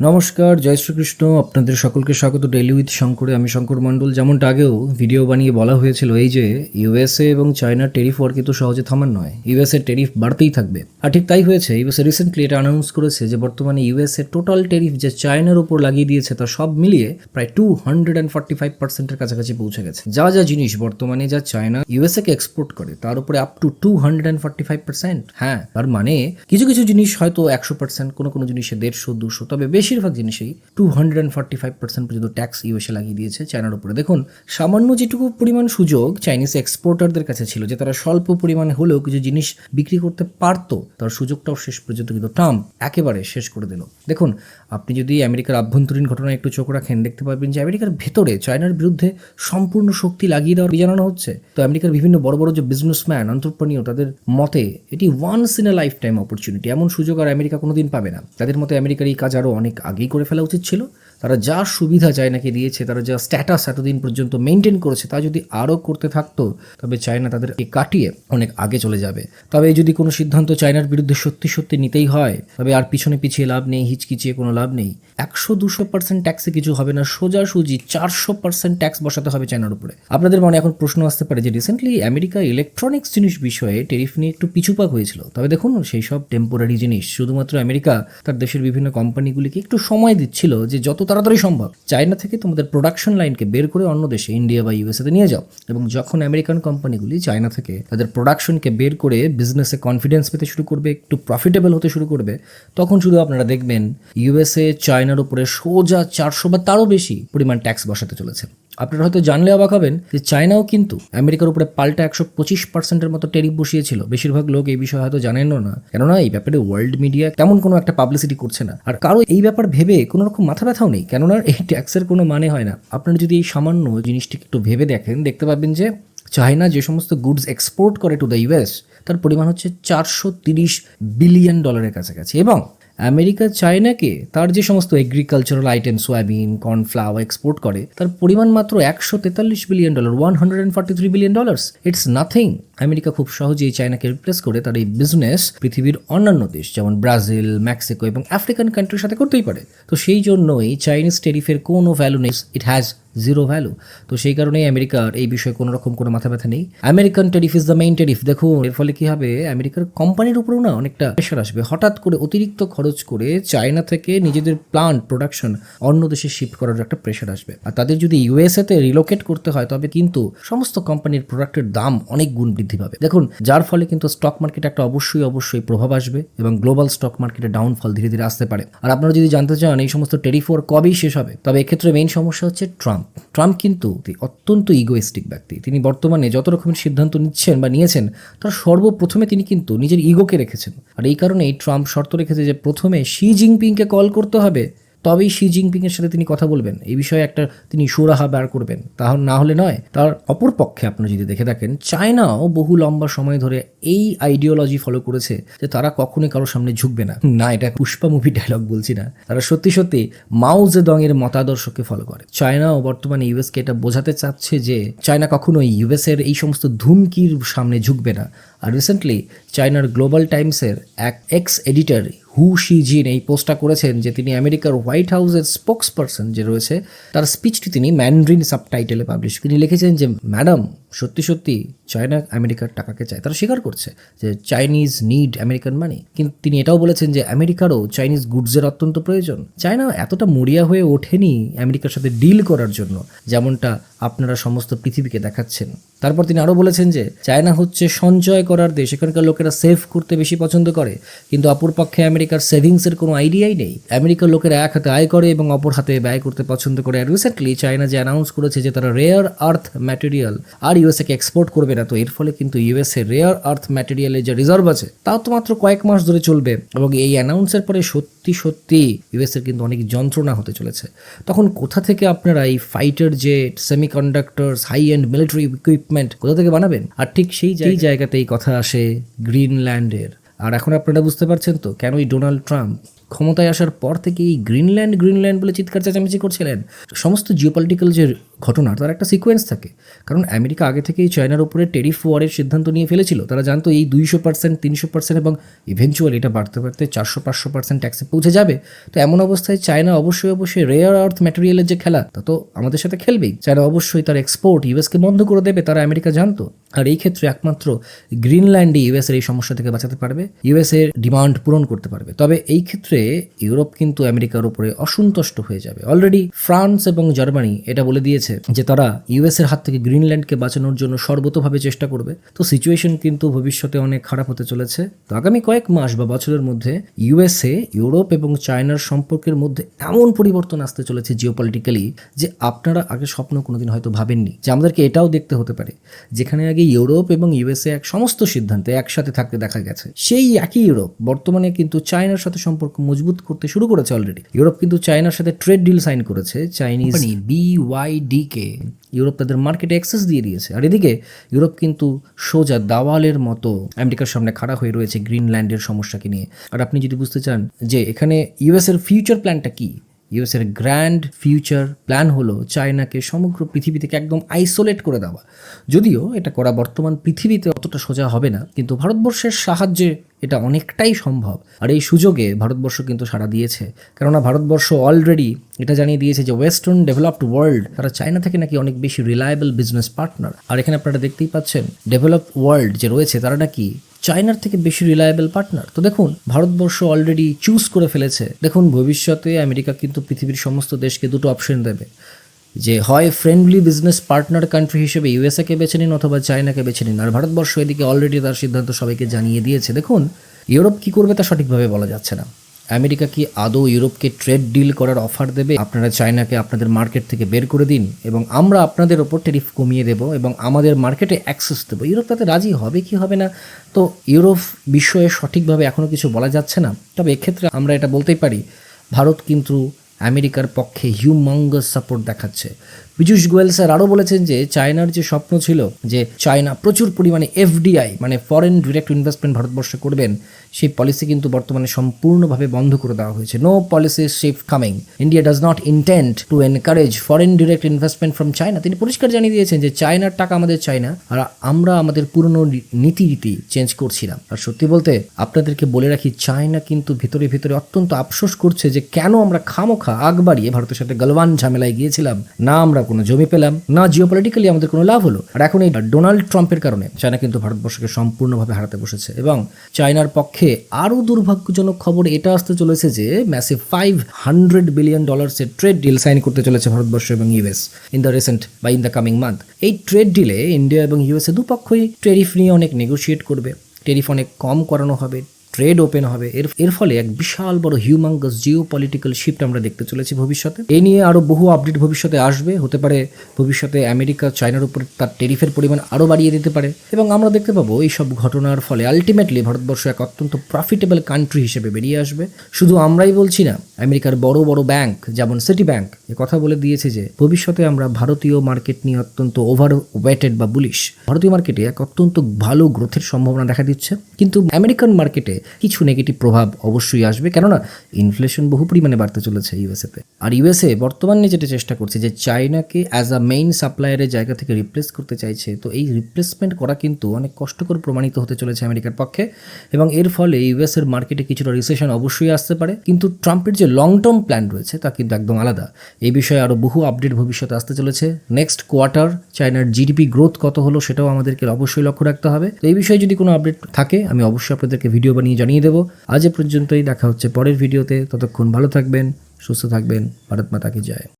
নমস্কার, জয় শ্রীকৃষ্ণ। আপনাদের সকলকে স্বাগত ডেলি উইথ শঙ্করে। আমি শঙ্কর মণ্ডল। যেমনটা আগেও ভিডিও বানিয়ে বলা হয়েছিল এই যে ইউএসএ এবং চায়নার টেরিফ ওয়ার কিন্তু সহজে থামার নয়। ইউএসএ টেরিফ বাড়তেই থাকবে। আর ঠিক তাই হয়েছে ইউএসএ রিসেন্টলি এটা অ্যানাউন্স করেছে যে বর্তমানে ইউএসএ টোটাল টেরিফ যে চায়নার উপর লাগিয়ে দিয়েছে তা সব মিলিয়ে প্রায় two hundred and forty five পার্সেন্টের কাছাকাছি পৌঁছে গেছে। যা যা জিনিস বর্তমানে যা চায়না ইউএসএ কে এক্সপোর্ট করে, তার উপরে up to two hundred and forty five percent হ্যাঁ তার মানে কিছু কিছু জিনিস হয়তো একশো পার্সেন্ট কোনো কোনো জিনিসে দেড়শো, দুশো, তবে বেশিরভাগ জিনিসেই two hundred and forty five percent পর্যন্ত ট্যাক্স ইউএসএ লাগিয়ে দিয়েছে চায়নার উপরে। দেখুন, সামান্য যেটুকু পরিমাণ সুযোগ চাইনিজ এক্সপোর্টারদের কাছে ছিল, যে তারা স্বল্প পরিমাণে হলেও কিছু জিনিস বিক্রি করতে পারতো, তার সুযোগটাও শেষ পর্যন্ত কিন্তু ট্রাম্প একেবারে শেষ করে দিল। দেখুন, আপনি যদি আমেরিকার আভ্যন্তরীণ ঘটনায় একটু চোখ রাখেন, দেখতে পাবেন যে আমেরিকার ভেতরে চায়নার বিরুদ্ধে সম্পূর্ণ শক্তি লাগিয়ে দেওয়ার জানানো হচ্ছে। তো আমেরিকার বিভিন্ন বড় বড় যে বিজনেসম্যান অন্তর্প্রণীয় তাদের মতে এটি once in a lifetime opportunity এমন সুযোগ আর আমেরিকা কোনোদিন পাবে না। তাদের মতে আমেরিকার এই কাজ আরও অনেক আগেই করে ফেলা উচিত ছিল। তারা যা সুবিধা চায়নাকে দিয়েছে, তারা যা স্ট্যাটাস এতদিন পর্যন্ত মেনটেন করেছে, তা যদি আরও করতে থাকতো, তবে চায়না তাদেরকে কাটিয়ে অনেক আগে চলে যাবে। তবে যদি কোনো সিদ্ধান্ত চায়নার বিরুদ্ধে সত্যি সত্যি নিতেই হয়, তবে আর পিছনে পিছিয়ে লাভ নেই, হিচকিচিয়ে কোনো লাভ নেই। একশো দুশো পার্সেন্ট ট্যাক্সে কিছু হবে না, সোজাসুজি চারশো পার্সেন্ট ট্যাক্স বসাতে হবে চায়নার উপরে। আপনাদের মনে এখন প্রশ্ন আসতে পারে যে রিসেন্টলি আমেরিকা ইলেকট্রনিক্স জিনিস বিষয়ে টেরিফ নিয়ে একটু পিছুপাক হয়েছিল। তবে দেখুন, সেই সব টেম্পোরারি জিনিস, শুধুমাত্র আমেরিকা তার দেশের বিভিন্ন কোম্পানিগুলিকে একটু সময় দিচ্ছিল যে যত তাড়াতাড়ি সম্ভব। চায়না থেকে তোমাদের প্রোডাকশন লাইনকে বের করে অন্য দেশে ইন্ডিয়া বা ইউএসএতে নিয়ে যাও। এবং যখন আমেরিকান কোম্পানিগুলি চায়না থেকে তাদের প্রোডাকশনকে বের করে বিজনেসে কনফিডেন্স পেতে শুরু করবে, একটু প্রফিটেবল হতে শুরু করবে, তখন শুধু আপনারা দেখবেন ইউএসএ চায়নার উপরে সোজা চারশো বা তারও বেশি পরিমাণ ট্যাক্স বসাতে চলেছে। আপনারা হয়তো জানলে অবাক হবেন যে চায়নাও কিন্তু আমেরিকার উপরে পাল্টা একশো পঁচিশ পার্সেন্টের মতো টেরিফ বসিয়েছিল। বেশিরভাগ লোক এই বিষয়ে হয়তো জানেনও না। কেননা এই ব্যাপারে ওয়ার্ল্ড মিডিয়া তেমন কোনো একটা পাবলিসিটি করছে না। আর কারও এই ব্যাপার ভেবে কোনো রকম মাথা ব্যথাও নেই। কেননা এই ট্যাক্সের কোনো মানে হয় না। আপনারা যদি এই সামান্য জিনিসটিকে একটু ভেবে দেখেন, দেখতে পাবেন যে চায়না যে সমস্ত গুডস এক্সপোর্ট করে টু দ্য ইউএস তার পরিমাণ হচ্ছে চারশো তিরিশ বিলিয়ন ডলারের কাছাকাছি। এবং আমেরিকা, চায়নাকে তার যে সমস্ত agricultural item soybean cornflower export করে, তার পরিমাণ মাত্র একশো তেতাল্লিশ billion dollar one hundred and forty three billion dollars it's nothing America খুব সহজেই চায়নাকে রিপ্লেস করে তার এই বিজনেস পৃথিবীর অন্যান্য দেশ, যেমন ব্রাজিল, মেক্সিকো এবং আফ্রিকান কান্ট্রির সাথে করতেই পারে। তো সেই জন্যই চাইনিজ টেরিফের কোনো ভ্যালু নেই ইট হ্যাজ জিরো ভ্যালু তো সেই কারণেই আমেরিকার এই বিষয়ে কোনো রকম কোনো মাথা ব্যথা নেই। American tariff is the main tariff দেখুন, এর ফলে কি হবে? আমেরিকার কোম্পানির উপরেও না অনেকটা প্রেশার আসবে। হঠাৎ করে অতিরিক্ত খরচ করে চায়না থেকে নিজেদের প্লান্ট প্রোডাকশন অন্য দেশে শিফট করার একটা প্রেশার আসবে। আর তাদের যদি ইউএসএতে রিলোকেট করতে হয়, তবে কিন্তু সমস্ত কোম্পানির প্রোডাক্টের দাম অনেক গুণ বৃদ্ধি পাবে। দেখুন, যার ফলে কিন্তু স্টক মার্কেটে একটা অবশ্যই অবশ্যই প্রভাব আসবে এবং গ্লোবাল স্টক মার্কেটে ডাউনফল ধীরে ধীরে আসতে পারে। আর আপনারা যদি জানতে চান এই সমস্ত টেরিফোর কবেই শেষ হবে, তবে এক্ষেত্রে মেইন সমস্যা হচ্ছে ট্রাম্প ট্রাম্প কিন্তু অত্যন্ত ইগোয়েস্টিক ব্যক্তি। তিনি বর্তমানে যত রকমের সিদ্ধান্ত নিচ্ছেন বা নিয়েছেন, তার সর্বপ্রথমে তিনি কিন্তু নিজের ইগোকে রেখেছেন। আর এই কারণেই ট্রাম্প শর্ত রেখেছে যে প্রথমে শি জিনপিংকে কল করতে হবে। তবেই শি জিনপিংয়ের সাথে তিনি কথা বলবেন। এই বিষয়ে একটা তিনি সুরাহা বার করবেন। তাহলে না হলে নয়, তার অপর পক্ষে আপনারা যদি দেখে থাকেন, চায়নাও বহু লম্বা সময় ধরে এই আইডিওলজি ফলো করেছে যে তারা কখনোই কারোর সামনে ঝুঁকবে না। না, এটা পুষ্পা মুভি ডায়লগ বলছি না। তারা সত্যি সত্যি মাও জে দংয়ের মতাদর্শকে ফলো করে। চায়নাও বর্তমানে ইউএসকে এটা বোঝাতে চাচ্ছে যে চায়না কখনোই ইউএস এর এই সমস্ত ধুমকির সামনে ঝুঁকবে না। আর রিসেন্টলি চায়নার গ্লোবাল টাইমসের এক এক্স এডিটর হু শি জিন এই পোস্টটা করেছেন যে তিনি আমেরিকার হোয়াইট হাউসের স্পোক্স পারসন যে রয়েছে, তার স্পিচটি তিনি ম্যান্ড্রিন সাবটাইটেলে পাবলিশ তিনি লিখেছেন যে, ম্যাডাম, সত্যি সত্যি চায়না আমেরিকার টাকাকে চায়। তারা স্বীকার করছে যে চাইনিজ নিড আমেরিকান মানি কিন্তু তিনি এটাও বলেছেন যে, আমেরিকারও চাইনিজ গুডসের অত্যন্ত প্রয়োজন। চায়না এতটা মরিয়া হয়ে ওঠেনি আমেরিকার সাথে ডিল করার জন্য, যেমনটা আপনারা সমস্ত পৃথিবীকে দেখাচ্ছেন। তারপর তিনি আরও বলেছেন যে, চায়না হচ্ছে সঞ্চয় করার দেশ। এখানকার লোকেরা সেভ করতে বেশি পছন্দ করে। কিন্তু অপরপক্ষে আমেরিকার সেভিংসের কোনো আইডিয়াই নেই। আমেরিকার লোকেরা এক হাতে আয় করে এবং অপর হাতে ব্যয় করতে পছন্দ করে। আর রিসেন্টলি চায়না যে অ্যানাউন্স করেছে যে, তারা রেয়ার আর্থ ম্যাটেরিয়াল আর ইউএসএকে এক্সপোর্ট করবে না, তো এর ফলে কিন্তু ইউএসএ রেয়ার আর্থ ম্যাটেরিয়ালের যে রিজার্ভ আছে, তাও তো মাত্র কয়েক মাস ধরে চলবে। এবং এই অ্যানাউন্সের পরে সত্যি সত্যি সত্যি ইউএসএর কিন্তু অনেক যন্ত্রণা হতে চলেছে। তখন কোথা থেকে আপনারা এই fighter jet semiconductors high end military equipment কোথা থেকে বানাবেন? আর ঠিক সেই যেই জায়গাতেই কথা আসে গ্রিনল্যান্ডের আর এখন আপনারা বুঝতে পারছেন তো কেন কেনই ডোনাল্ড ট্রাম্প ক্ষমতায় আসার পর থেকে এই গ্রিনল্যান্ড গ্রিনল্যান্ড বলে চিৎকার চেঁচামেচি করছিলেন। সমস্ত জিওপলিটিক্যাল যে ঘটনা তার একটা সিকোয়েন্স থাকে। কারণ আমেরিকা আগে থেকেই চায়নার উপরে টেরিফ ওয়ারের সিদ্ধান্ত নিয়ে ফেলেছিল। তারা জানতো এই দুইশো পার্সেন্ট তিনশো পার্সেন্ট এবং ইভেনচুয়াল এটা বাড়তে বাড়তে চারশো পাঁচশো পার্সেন্ট ট্যাক্সে পৌঁছে যাবে। তো এমন অবস্থায় চায়না অবশ্যই অবশ্যই রেয়ার আর্থ ম্যাটেরিয়ালের যে খেলা, তা তো আমাদের সাথে খেলবেই। চায়না অবশ্যই তার এক্সপোর্ট ইউএসকে বন্ধ করে দেবে, তারা আমেরিকা জানতো। আর এই ক্ষেত্রে একমাত্র গ্রিনল্যান্ডই ইউএসের এই সমস্যা থেকে বাঁচাতে পারবে ইউএস এর ডিমান্ড পূরণ করতে পারবে। তবে এই ক্ষেত্রে ইউরোপ কিন্তু আমেরিকার উপরে অসন্তুষ্ট হয়ে যাবে। অলরেডি ফ্রান্স এবং জার্মানি এটা বলে দিয়েছে যে তারা ইউএস এর হাত থেকে গ্রিনল্যান্ডকে বাঁচানোর জন্য সর্বতভাবে চেষ্টা করবে। তো সিচুয়েশন কিন্তু ভবিষ্যতে অনেক খারাপ হতে চলেছে। তো আগামী কয়েক মাস বা বছরের মধ্যে ইউএসএ, ইউরোপ এবং চায়নার সম্পর্কের মধ্যে এমন পরিবর্তন আসতে চলেছে জিওপলিটিক্যালি যে আপনারা আগে স্বপ্ন কোনোদিন হয়তো ভাবেননি। যে আমাদেরকে এটাও দেখতে হতে পারে। যেখানে আগে ইউরোপ এবং ইউএসএ এক সমস্ত সিদ্ধান্তে একসাথে থাকতে দেখা গেছে। সেই একই ইউরোপ বর্তমানে কিন্তু চায়নার সাথে সম্পর্ক মজবুত করতে শুরু করেছে অলরেডি ইউরোপ কিন্তু চায়নার সাথে ট্রেড ডিল সাইন করেছে Chinese B Y K Europe তাদের মার্কেটে অ্যাক্সেস দিয়ে দিয়েছে। আর এদিকে ইউরোপ কিন্তু সোজা দাওয়ালের মতো আমেরিকার সামনে খাড়া হয়ে রয়েছে গ্রিনল্যান্ডের সমস্যাকে নিয়ে। আর আপনি যদি বুঝতে চান যে এখানে ইউএস এর ফিউচার প্ল্যানটা কি ইউএস এর গ্র্যান্ড ফিউচার প্ল্যান হলো চায়নাকে সমগ্র পৃথিবী থেকে একদম আইসোলেট করে দেওয়া। যদিও এটা করা বর্তমান পৃথিবীতে অতটা সোজা হবে না, কিন্তু ভারতবর্ষের সাহায্যে এটা অনেকটাই সম্ভব। আর এই সুযোগে ভারতবর্ষ কিন্তু সাড়া দিয়েছে। কেননা ভারতবর্ষ অলরেডি এটা জানিয়ে দিয়েছে যে ওয়েস্টার্ন ডেভেলপড ওয়ার্ল্ড তারা চায়না থেকে নাকি অনেক বেশি রিলায়েবল বিজনেস পার্টনার আর এখানে আপনারা দেখতেই পাচ্ছেন ডেভেলপ ওয়ার্ল্ড যে রয়েছে তারা নাকি চায়নার থেকে বেশি রিলায়েবল পার্টনার তো দেখুন, ভারতবর্ষ অলরেডি চুজ করে ফেলেছে। দেখুন, ভবিষ্যতে আমেরিকা কিন্তু পৃথিবীর সমস্ত দেশকে দুটো অপশন দেবে। যে হয় ফ্রেন্ডলি বিজনেস পার্টনার কান্ট্রি হিসেবে ইউএসএকে বেছে নিন অথবা চায়নাকে বেছে নিন। আর ভারতবর্ষ এদিকে অলরেডি তার সিদ্ধান্ত সবাইকে জানিয়ে দিয়েছে। দেখুন, ইউরোপ কী করবে তা সঠিকভাবে বলা যাচ্ছে না। আমেরিকা কি আদৌ ইউরোপকে ট্রেড ডিল করার অফার দেবে? আপনারা চায়নাকে আপনাদের মার্কেট থেকে বের করে দিন এবং আমরা আপনাদের ওপর টেরিফ কমিয়ে দেব এবং আমাদের মার্কেটে অ্যাক্সেস দেবো। ইউরোপ তাতে রাজি হবে কি হবে না? তো ইউরোপ বিষয়ে সঠিকভাবে এখনও কিছু বলা যাচ্ছে না। তবে এক্ষেত্রে আমরা এটা বলতেই পারি, ভারত কিন্তু আমেরিকার পক্ষে হিউমঙ্গাস সাপোর্ট দেখাচ্ছে। পীযূষ গোয়েল স্যার আরও বলেছেন যে চায়নার যে স্বপ্ন ছিল যে চায়না প্রচুর পরিমাণে এফডিআই মানে ফরেন ডিরেক্ট ইনভেস্টমেন্ট ভারতবর্ষে করবেন, সেই পলিসি কিন্তু বর্তমানে সম্পূর্ণভাবে বন্ধ করে দেওয়া হয়েছে। No policy shift coming India does not intent to encourage foreign direct investment from China তিনি পরিষ্কার জানিয়ে দিয়েছেন যে চায়নার টাকা আমাদের চাই না আর আমরা আমাদের পুরনো নীতি রীতি চেঞ্জ করছিলাম আর সত্যি বলতে আপনাদেরকে বলে রাখি, চায়না কিন্তু ভিতরে ভিতরে অত্যন্ত আফসোস করছে যে কেন আমরা খামোখা আগ বাড়িয়ে ভারতের সাথে গলওয়ান ঝামেলায় গিয়েছিলাম। না আমরা কোনো জমি পেলাম, না জিওপলিটিক্যালি আমাদের কোনো লাভ হলো। আর এখন এই ডোনাল্ড ট্রাম্পের কারণে চায়না কিন্তু ভারতবর্ষকে সম্পূর্ণভাবে হারাতে বসেছে এবং চায়নার পক্ষে আরও দুর্ভাগ্যজনক খবর এটা আসতে চলেছে যে ম্যাসিভ ফাইভ হান্ড্রেড বিলিয়ন ডলার্সের ট্রেড ডিল সাইন করতে চলেছে ভারতবর্ষ এবং ইউএস ইন দ্য রিসেন্ট বা ইন দ্য কামিং মান্থ এই ট্রেড ডিলে ইন্ডিয়া এবং ইউএসএ দুপক্ষই টেরিফ নিয়ে অনেক নেগোশিয়েট করবে। টেরিফ অনেক কম করানো হবে। ট্রেড ওপেন হবে। এর এর ফলে এক বিশাল বড় হিউমাঙ্গাস জিও পলিটিক্যাল শিফট আমরা দেখতে চলেছি ভবিষ্যতে। এই নিয়ে আরও বহু আপডেট ভবিষ্যতে আসবে। হতে পারে ভবিষ্যতে আমেরিকা চায়নার উপর তার টেরিফের পরিমাণ আরও বাড়িয়ে দিতে পারে। এবং আমরা দেখতে পাবো এই সব ঘটনার ফলে আলটিমেটলি ভারতবর্ষ এক অত্যন্ত প্রফিটেবল কান্ট্রি হিসেবে বেরিয়ে আসবে। শুধু আমরাই বলছি না, আমেরিকার বড় বড় ব্যাংক যেমন সিটি ব্যাংক এ কথা বলে দিয়েছে যে, ভবিষ্যতে আমরা ভারতীয় মার্কেট নিয়ে অত্যন্ত ওভার ওয়েটেড বা বুলিশ ভারতীয় মার্কেটে এক অত্যন্ত ভালো গ্রোথের সম্ভাবনা দেখা দিচ্ছে। কিন্তু আমেরিকান মার্কেটে কিছু নেগেটিভ প্রভাব অবশ্যই আসবে। কেননা ইনফ্লেশন বহু পরিমাণে বাড়তে চলেছে ইউএসএতে আর ইউএসএ বর্তমানে যেটা চেষ্টা করছে যে চায়নাকে অ্যাজ আ মেইন সাপ্লায়ারের জায়গা থেকে রিপ্লেস করতে চাইছে, তো এই রিপ্লেসমেন্ট করা কিন্তু অনেক কষ্টকর প্রমাণিত হতে চলেছে আমেরিকার পক্ষে। এবং এর ফলে ইউএসের মার্কেটে কিছুটা রিসেশন অবশ্যই আসতে পারে। কিন্তু ট্রাম্পের যে লং টার্ম প্ল্যান রয়েছে, তা কিন্তু একদম আলাদা। এই বিষয়ে আরও বহু আপডেট ভবিষ্যতে আসতে চলেছে। নেক্সট কোয়ার্টার চায়নার জিডিপি গ্রোথ কত হলো, সেটাও আমাদেরকে অবশ্যই লক্ষ্য রাখতে হবে। তো এই বিষয়ে যদি কোনো আপডেট থাকে, আমি অবশ্যই আপনাদেরকে ভিডিও বানিয়ে জানিয়ে দেবো। আজ এ পর্যন্তই, দেখা হচ্ছে পরের ভিডিওতে। ততক্ষণ ভালো থাকবেন, সুস্থ থাকবেন। ভারত মাতাকে জয়।